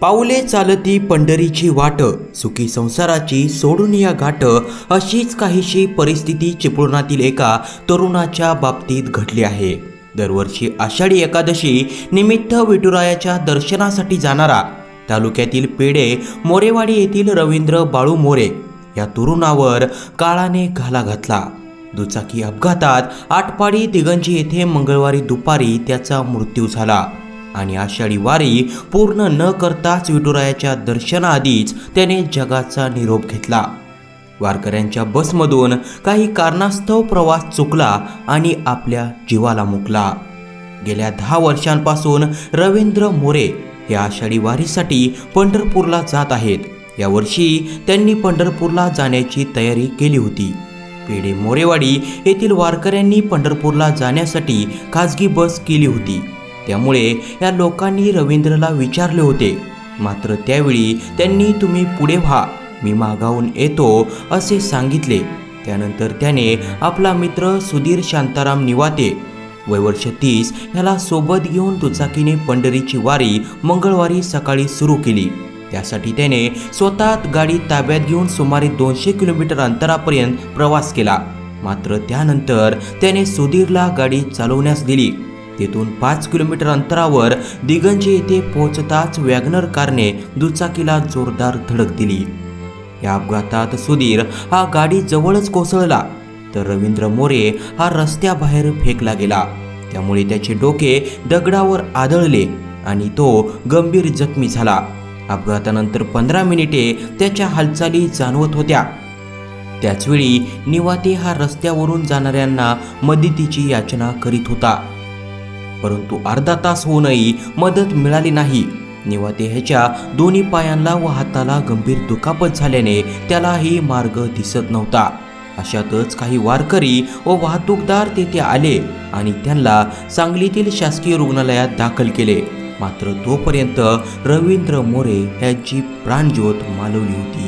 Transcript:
पाऊले चालती पंढरीची वाट सुखी संसाराची सोडून या गाठ अशीच काहीशी परिस्थिती चिपळुणातील एका तरुणाच्या बाबतीत घडली आहे. दरवर्षी आषाढी एकादशी निमित्त विठुरायाच्या दर्शनासाठी जाणारा तालुक्यातील पेढे मोरेवाडी येथील रवींद्र बाळू मोरे या तरुणावर काळाने घाला घातला. दुचाकी अपघातात आटपाडी दिगंजी येथे मंगळवारी दुपारी त्याचा मृत्यू झाला. आणि आषाढी वारी पूर्ण न करताच विठुरायाच्या दर्शनाआधीच त्याने जगाचा निरोप घेतला. वारकऱ्यांच्या बसमधून काही कारणास्तव प्रवास चुकला आणि आपल्या जीवाला मुकला. गेल्या दहा वर्षांपासून रवींद्र मोरे हे आषाढी वारीसाठी पंढरपूरला जात आहेत. यावर्षी त्यांनी पंढरपूरला जाण्याची तयारी केली होती. पेढे मोरेवाडी येथील वारकऱ्यांनी पंढरपूरला जाण्यासाठी खाजगी बस केली होती. त्यामुळे या लोकांनी रवींद्रला विचारले होते. मात्र त्यावेळी त्यांनी तुम्ही पुढे व्हा मी मागाहून येतो असे सांगितले. त्यानंतर त्याने आपला मित्र सुधीर शांताराम निवाते वयवर्ष तीस ह्याला सोबत घेऊन दुचाकीने पंढरीची वारी मंगळवारी सकाळी सुरू केली. त्यासाठी त्याने स्वतः गाडी ताब्यात घेऊन सुमारे दोनशे किलोमीटर अंतरापर्यंत प्रवास केला. मात्र त्यानंतर त्याने सुधीरला गाडी चालवण्यास दिली. तेथून पाच किलोमीटर अंतरावर दिगंजे येथे पोहोचताच वॅगनर कारने दुचाकीला जोरदार धडक दिली. या अपघातात सुधीर हा गाडी जवळच कोसळला तर रवींद्र मोरे हा रस्त्याबाहेर फेकला गेला. त्यामुळे त्याचे डोके दगडावर आदळले आणि तो गंभीर जखमी झाला. अपघातानंतर पंधरा मिनिटे त्याच्या हालचाली जाणवत होत्या. त्याचवेळी निवाते हा रस्त्यावरून जाणाऱ्यांना मदतीची याचना करीत होता. परंतु अर्धा तास होऊनही मदत मिळाली नाही. निवाते ह्याच्या दोन्ही पायांना व हाताला गंभीर दुखापत झाल्याने त्यालाही मार्ग दिसत नव्हता. अशातच काही वारकरी व वाहतूकदार तेथे आले आणि त्यांना सांगलीतील शासकीय रुग्णालयात दाखल केले. मात्र तोपर्यंत रवींद्र मोरे यांची प्राणज्योत मालवली होती.